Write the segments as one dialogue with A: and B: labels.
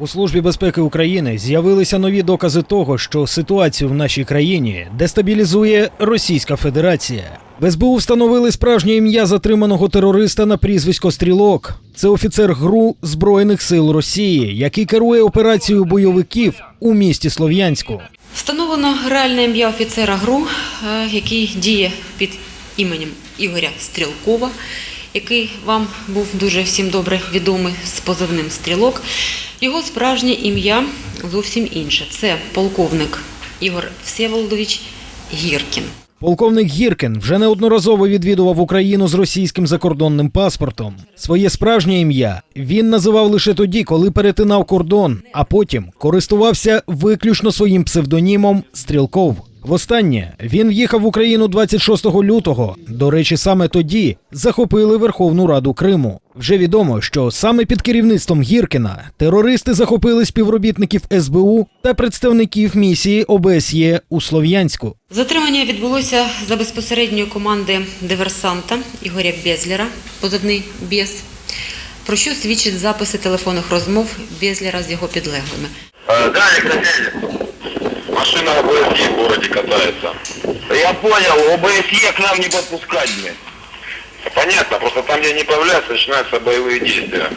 A: У службі безпеки України з'явилися нові докази того, що ситуацію в нашій країні дестабілізує Російська Федерація. В СБУ встановили справжнє ім'я затриманого терориста на прізвисько Стрілок. Це офіцер ГРУ Збройних сил Росії, який керує операцією бойовиків у місті Слов'янську.
B: Встановлено реальне ім'я офіцера ГРУ, е, який діє під іменем Ігоря Стрілкова, який вам був дуже всім добре відомий з позивним Стрілок. Його справжнє ім'я зовсім інше. Це полковник Ігор Всеволодович Гіркін.
A: Полковник Гіркін вже неодноразово відвідував Україну з російським закордонним паспортом. Своє справжнє ім'я він називав лише тоді, коли перетинав кордон, а потім користувався виключно своїм псевдонімом Стрілков. Востаннє він в'їхав в Україну 26 лютого. До речі, саме тоді захопили Верховну Раду Криму. Вже відомо, що саме під керівництвом Гіркіна терористи захопили співробітників СБУ та представників місії ОБСЄ у Слов'янську.
B: Затримання відбулося за безпосередньої команди диверсанта Ігоря Безлєра, позивний Без, про що свідчать записи телефонних розмов Безлєра з його підлеглими.
C: Э, городе катается. Я понял, ОБСЕ к нам не подпускать, блин. Понятно, просто там, где не появляются, начинаются боевые действия.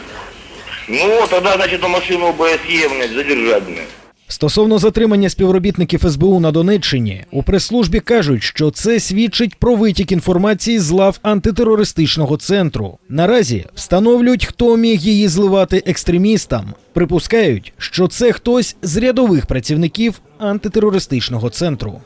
C: Ну, тогда, значит, на машину ОБСЕ, блядь, задержать, блин.
A: Стосовно затримання співробітників СБУ на Донеччині, у прес-службі кажуть, що це свідчить про витік інформації з лав антитерористичного центру. Наразі встановлюють, хто міг її зливати екстремістам. Припускають, що це хтось з рядових працівників антитерористичного центру.